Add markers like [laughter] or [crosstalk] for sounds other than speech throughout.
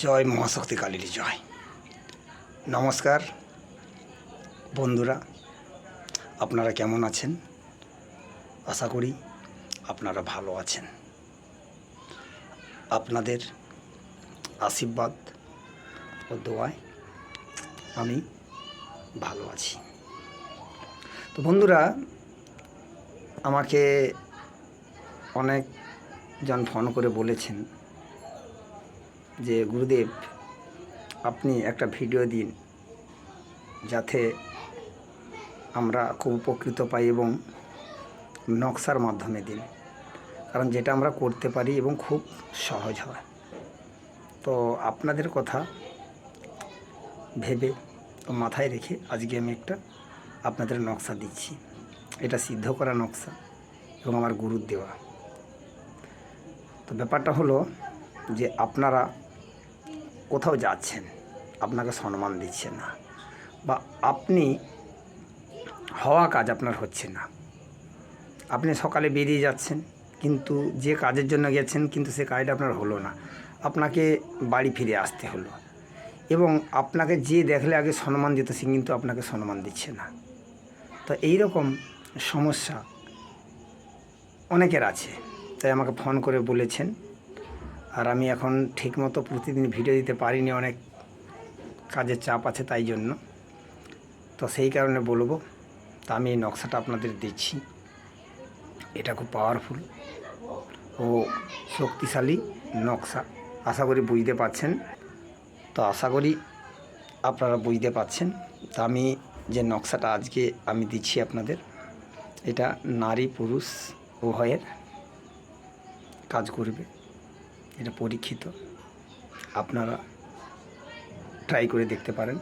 জয় মহাশক্তি কালীর জয়। নমস্কার বন্ধুরা, আপনারা কেমন আছেন? আশা করি আপনারা ভালো আছেন। আপনাদের আশীর্বাদ ও দোয়ায় আমি ভালো আছি। তো বন্ধুরা, আমাকে অনেকজন ফোন করে বলেছেন যে গুরুদেব, আপনি একটা ভিডিও দিন যাতে আমরা খুব উপকৃত পাই এবং নকশার মাধ্যমে দিন। কারণ যেটা আমরা করতে পারি এবং খুব সহজ হয়। তো আপনাদের কথা ভেবে মাথায় রেখে আজকে আমি একটা আপনাদের নকশা দিচ্ছি। এটা সিদ্ধ করা নকশা এবং আমার গুরুর দেওয়া। তো ব্যাপারটা হলো যে আপনারা কোথাও যাচ্ছেন, আপনাকে সম্মান দিচ্ছে না বা আপনি হওয়া কাজ আপনার হচ্ছে না। আপনি সকালে বেরিয়ে যাচ্ছেন, কিন্তু যে কাজের জন্য গেছেন, কিন্তু সে কাজটা আপনার হলো না। আপনাকে বাড়ি ফিরে আসতে হলো এবং আপনাকে যে দেখলে আগে সম্মান দিত, সে কিন্তু আপনাকে সম্মান দিচ্ছে না। তো এই রকম সমস্যা অনেকের আছে, তাই আমাকে ফোন করে বলেছেন। আর আমি এখন ঠিকমতো প্রতিদিন ভিডিও দিতে পারিনি, অনেক কাজের চাপ আছে তাই জন্য। তো সেই কারণে বলব, তা আমি এই নকশাটা আপনাদের দিচ্ছি। এটা খুব পাওয়ারফুল ও শক্তিশালী নকশা। আশা করি বুঝতে পারছেন। তো আশা করি আপনারা বুঝতে পারছেন। তা আমি যে নকশাটা আজকে আমি দিচ্ছি আপনাদের, এটা নারী পুরুষ উভয়ের কাজ করবে। এটা পরীক্ষিত। আপনারা ট্রাই করে দেখতে পারেন।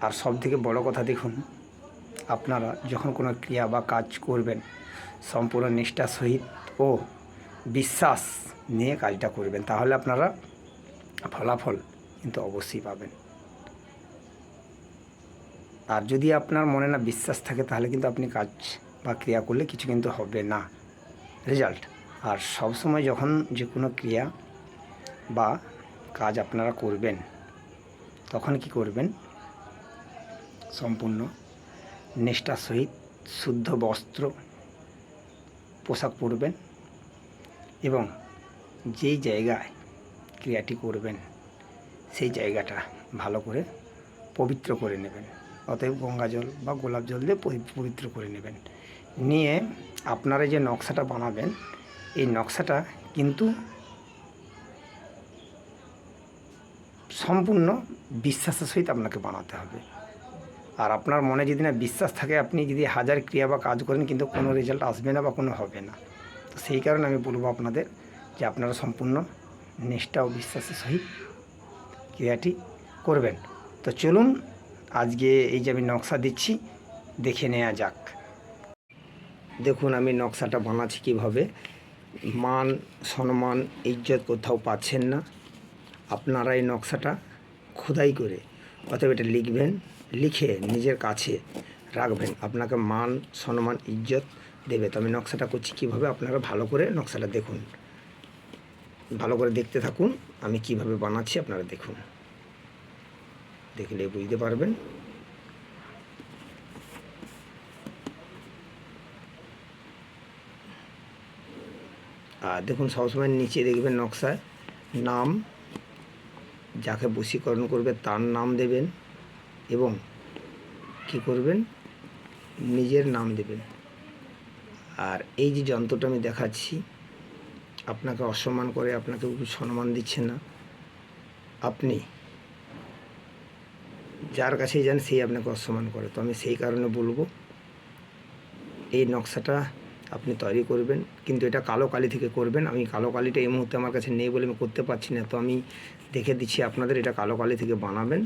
আর সব থেকে বড় কথা দেখুন, আপনারা যখন কোনো ক্রিয়া বা কাজ করবেন, সম্পূর্ণ নিষ্ঠার সহিত ও বিশ্বাস নিয়ে কাজটা করবেন, তাহলে আপনারা ফলাফল কিন্তু অবশ্যই পাবেন। আর যদি আপনার মনে না বিশ্বাস থাকে, তাহলে কিন্তু আপনি কাজ বা ক্রিয়া করলে কিছু কিন্তু হবে না। রেজাল্ট। আর সব সময় যখন যে কোনো ক্রিয়া বা কাজ আপনারা করবেন, তখন কি করবেন? সম্পূর্ণ নিষ্ঠার সহিত শুদ্ধ বস্ত্র, পোশাক পরবেন এবং যেই জায়গায় ক্রিয়াটি করবেন, সেই জায়গাটা ভালো করে পবিত্র করে নেবেন। অতএব গঙ্গা জল বা গোলাপ জল দিয়ে পবিত্র করে নেবেন। নিয়ে আপনারা যে নকশাটা বানাবেন, এই নকশাটা কিন্তু সম্পূর্ণ বিশ্বাসের সহিত আপনাকে বানাতে হবে। আর আপনার মনে যদি না বিশ্বাস থাকে, আপনি যদি হাজার ক্রিয়া বা কাজ করেন, কিন্তু কোনো রেজাল্ট আসবে না বা কোনো হবে না। তো সেই কারণে আমি বলব আপনাদের যে আপনারা সম্পূর্ণ নিষ্ঠা ও বিশ্বাসের সহিত ক্রিয়াটি করবেন। তো চলুন, আজকে এই যে আমি নকশা দিচ্ছি, দেখে নেওয়া যাক। দেখুন, আমি নকশাটা বানাচ্ছি কীভাবে। মান, সম্মান, ইজ্জত কোথাও পাচ্ছেন না। আপনারা এই নকশাটা খোদাই করে। অতএব এটা লিখবেন, লিখে নিজের কাছে রাখবেন। আপনাকে মান, সম্মান, ইজ্জত দেবে। তো আমি নকশাটা করছি কীভাবে? আপনারা ভালো করে নকশাটা দেখুন। ভালো করে দেখতে থাকুন, আমি কীভাবে বানাচ্ছি আপনারা দেখুন। দেখলে বুঝতে পারবেন। আর দেখুন, সবসময় নিচে দেখবেন নকশায় নাম যাকে বশীকরণ করবে তার নাম দেবেন এবং কি করবেন? নিজের নাম দেবেন। আর এই যে যন্ত্রটা আমি দেখাচ্ছি, আপনাকে অসম্মান করে আপনাকে সম্মান দিচ্ছে না। আপনি যার কাছেই যান, সেই আপনাকে অসম্মান করে। তো আমি সেই কারণে বলব, এই নকশাটা আপনি তৈরি করবেন, কিন্তু এটা কালো কালি থেকে করবেন। আমি কালো কালিটা এই মুহূর্তে আমার কাছে নেই বলে আমি করতে পারছি না, তো আমি দেখে দিচ্ছি আপনাদের এটা কালো কালি থেকে বানাবেন।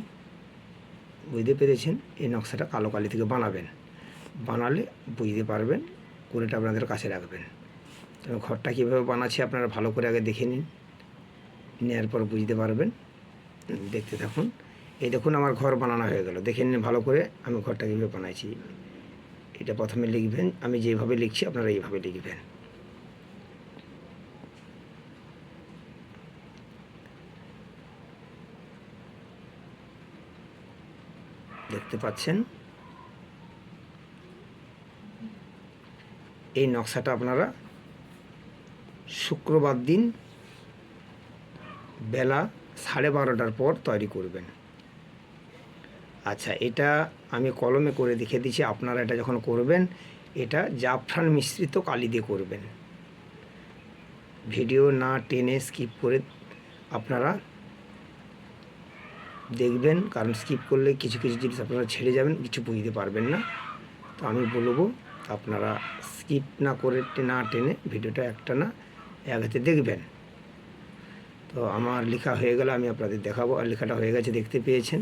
বুঝতে পেরেছেন? এই নকশাটা কালো কালি থেকে বানাবেন। বানালে বুঝতে পারবেন কোনটা আপনাদের কাছে রাখবেন। তো আমি ঘরটা কীভাবে বানাচ্ছি আপনারা ভালো করে আগে দেখে নিন। নেওয়ার পর বুঝতে পারবেন। দেখতে থাকুন। এই দেখুন আমার ঘর বানানো হয়ে গেল। দেখে নিন ভালো করে আমি ঘরটা কীভাবে বানাইছি। এটা প্রথমে লিখবেন, আমি যেভাবে লিখছি আপনারা এইভাবে লিখবেন। দেখতে পাচ্ছেন? এই নকশাটা আপনারা শুক্রবার দিন বেলা সাড়ে বারোটার পর তৈরি করবেন। আচ্ছা এটা আমি কলমে করে দেখে দিচ্ছি, আপনারা এটা যখন করবেন, এটা জাফরান মিশ্রিত কালি দিয়ে করবেন। ভিডিও না টেনে স্কিপ করে আপনারা দেখবেন, কারণ স্কিপ করলে কিছু কিছু জিনিস আপনারা ছেড়ে যাবেন, কিছু বুঝতে পারবেন না। তো আমি বলব, আপনারা স্কিপ না করে না টেনে ভিডিওটা একটা না এক হাতে দেখবেন। তো আমার লেখা হয়ে গেলে, আমি আপনাদের দেখাবো, আর লেখাটা হয়ে গেছে দেখতে পেয়েছেন।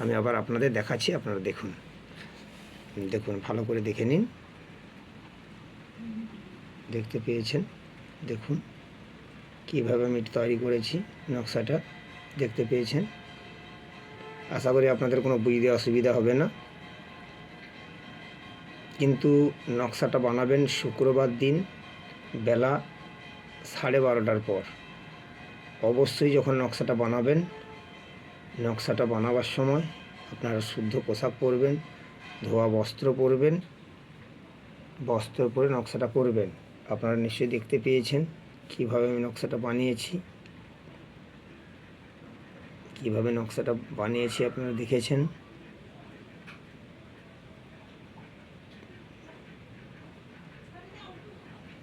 আমি আবার আপনাদের দেখাচ্ছি, আপনারা দেখুন। দেখুন, ভালো করে দেখে নিন। দেখতে পেয়েছেন? দেখুন, কীভাবে আমি তৈরি করেছি নকশাটা, দেখতে পেয়েছেন? আশা করি আপনাদের কোনো বুঝতে অসুবিধা হবে না। কিন্তু নকশাটা বানাবেন শুক্রবার দিন, বেলা সাড়ে বারোটার পর। অবশ্যই যখন নকশাটা বানাবেন নকশাটা বানাবার সময় আপনারা শুদ্ধ পোশাক পরবেন, ধোয়া বস্ত্র পরবেন, বস্ত্র পরে নকশাটা করবেন। আপনারা নিশ্চয়ই দেখতে পেয়েছেন কীভাবে আমি নকশাটা বানিয়েছি। কীভাবে নকশাটা বানিয়েছি আপনারা দেখেছেন।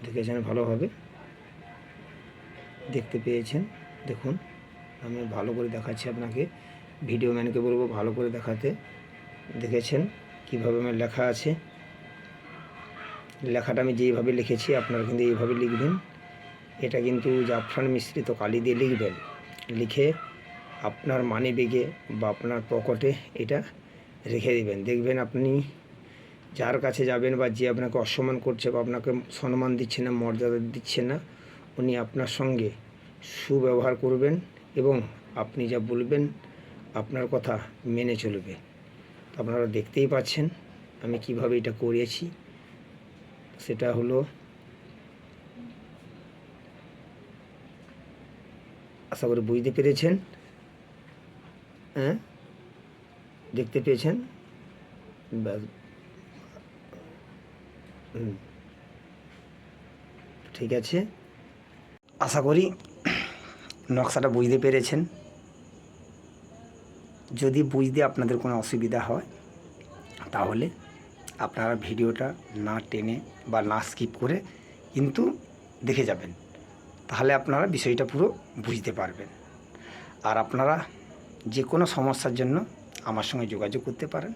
দেখেছেন ভালোভাবে? দেখতে পেয়েছেন? দেখুন। আমি ভালো করে দেখাচ্ছি আপনাকে। ভিডিও ম্যানকে বলব ভালো করে দেখাতে। দেখেছেন কীভাবে আমার লেখা আছে? লেখাটা আমি যেইভাবে লিখেছি, আপনারা কিন্তু এইভাবে লিখবেন। এটা কিন্তু জাফরান মিশ্রিত কালি দিয়ে লিখবেন। লিখে আপনার মানি বেগে বা আপনার পকেটে এটা রেখে দেবেন। দেখবেন আপনি যার কাছে যাবেন বা যে আপনাকে অসম্মান করছে বা আপনাকে সম্মান দিচ্ছে না, মর্যাদা দিচ্ছে না, উনি আপনার সঙ্গে সুব্যবহার করবেন। এবং আপনি যা বলবেন, আপনার কথা মেনে চলবে। আপনারা দেখতেই পাচ্ছেন আমি কীভাবে এটা করেছি। সেটা হলো, আশা করি বুঝতে পেরেছেন। হ্যাঁ? দেখতে পেয়েছেন? ব্যাস। ঠিক আছে। আশা করি নকশাটা বুঝতে পেরেছেন? যদি বুঝতে আপনাদের কোনো অসুবিধা হয়, তাহলে আপনারা ভিডিওটা না টেনে বা না স্কিপ করে কিন্তু দেখে যাবেন। তাহলে আপনারা বিষয়টা পুরো বুঝতে পারবেন। আর আপনারা যে কোনো সমস্যার জন্য আমার সঙ্গে যোগাযোগ করতে পারেন।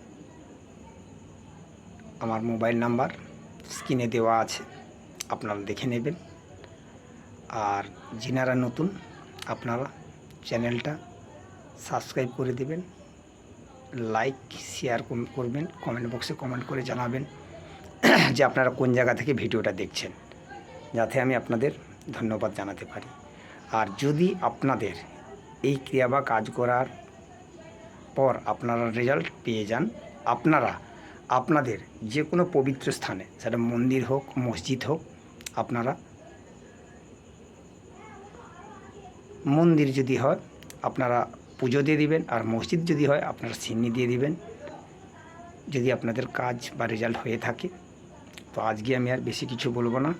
আমার মোবাইল নাম্বার স্ক্রিনে দেওয়া আছে, আপনারা দেখে নেবেন। আর যিনারা নতুন আপনারা চ্যানেলটা সাবস্ক্রাইব করে দেবেন, লাইক, শেয়ার করবেন, কমেন্ট বক্সে কমেন্ট করে জানাবেন [clears throat] যে আপনারা কোন জায়গা থেকে ভিডিওটা দেখছেন, যাতে আমি আপনাদের ধন্যবাদ জানাতে পারি। আর যদি আপনাদের এই ক্রিয়া বা কাজ করার পর আপনারা রেজাল্ট পেয়ে যান, আপনারা, আপনাদের যে কোনো পবিত্র স্থানে, সেটা মন্দির হোক, মসজিদ হোক, আপনারা মন্দির যদি হয়, আপনারা পুজো দিয়ে দিবেন আর মসজিদ যদি হয়, আপনারা সিন্নি দিয়ে দিবেন। যদি আপনাদের কাজ বা রেজাল্ট হয়ে থাকে। তো আজকে আমি আর বেশি কিছু বলব না।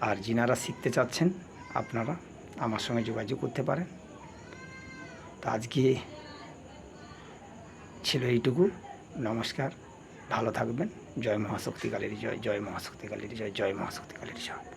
আর যিনারা শিখতে চাচ্ছেন, আপনারা আমার সঙ্গে যোগাযোগ করতে পারেন। তো আজকে ছিল এইটুকু। নমস্কার। ভালো থাকবেন। জয় মহাশক্তি কালীর জয় জয় মহাশক্তি কালীর জয় জয় মহাশক্তি কালীর জয়।